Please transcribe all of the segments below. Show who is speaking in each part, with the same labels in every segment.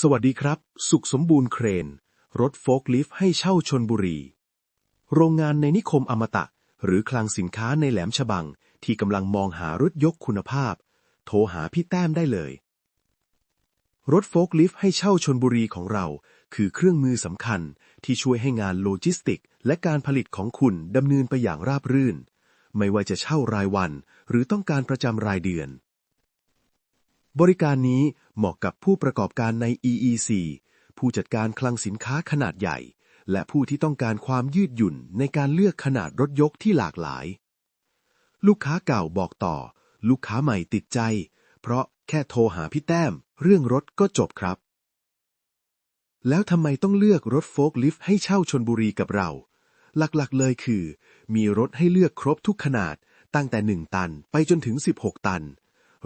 Speaker 1: สวัสดีครับ สุขสมบูรณ์เครน รถโฟล์คลิฟต์ให้เช่าชนบุรี โรงงานในนิคมอมตะ หรือคลังสินค้าในแหลมฉบัง ที่กำลังมองหารถยกคุณภาพ โทรหาพี่แต้มได้เลย รถโฟล์คลิฟต์ให้เช่าชนบุรีของเรา คือเครื่องมือสำคัญที่ช่วยให้งานโลจิสติก และการผลิตของคุณดำเนินไปอย่างราบรื่น ไม่ว่าจะเช่ารายวัน หรือต้องการประจำรายเดือน บริการนี้เหมาะกับผู้ประกอบการใน EEC ผู้จัดการคลังสินค้าขนาดใหญ่ และผู้ที่ต้องการความยืดหยุ่นในการเลือกขนาดรถยกที่หลากหลาย ลูกค้าเก่าบอกต่อ ลูกค้าใหม่ติดใจ เพราะแค่โทรหาพี่แต้ม เรื่องรถก็จบครับ แล้วทำไมต้องเลือกรถโฟล์คลิฟต์ให้เช่าชนบุรีกับเรา หลักๆเลยคือ มีรถให้เลือกครบทุกขนาดตั้งแต่ 1 ตันไปจนถึง 16 ตัน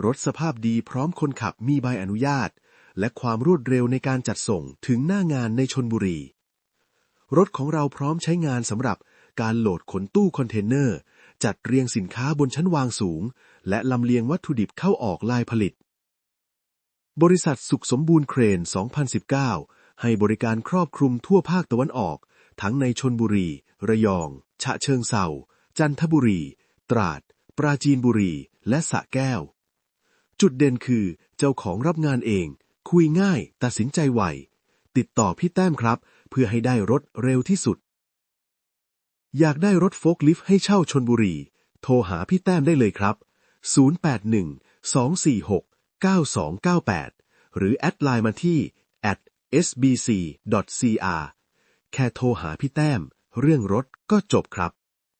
Speaker 1: รถสภาพดีพร้อมคนขับมีใบอนุญาต และความรวดเร็วในการจัดส่งถึงหน้างานในชนบุรี รถของเราพร้อมใช้งานสำหรับการโหลดขนตู้คอนเทนเนอร์ จัดเรียงสินค้าบนชั้นวางสูง และลำเลียงวัตถุดิบเข้าออกลายผลิต บริษัทสุขสมบูรณ์เครน 2019 ให้บริการครอบคลุมทั่วภาคตะวันออก ทั้งในชนบุรี ระยอง ฉะเชิงเซาจันทบุรี ตราด ปราจีนบุรี และสะแก้ว จุดเด่นคือเจ้าของรับงานเอง คุยง่าย ตัดสินใจไว ติดต่อพี่แต้มครับ เพื่อให้ได้รถเร็วที่สุด อยากได้รถโฟล์คลิฟต์ให้เช่าชนบุรี โทรหาพี่แต้มได้เลยครับ 081 246 9298 หรือแอดไลน์มาที่ @sbc.cr แค่โทรหาพี่แต้ม เรื่องรถก็จบครับ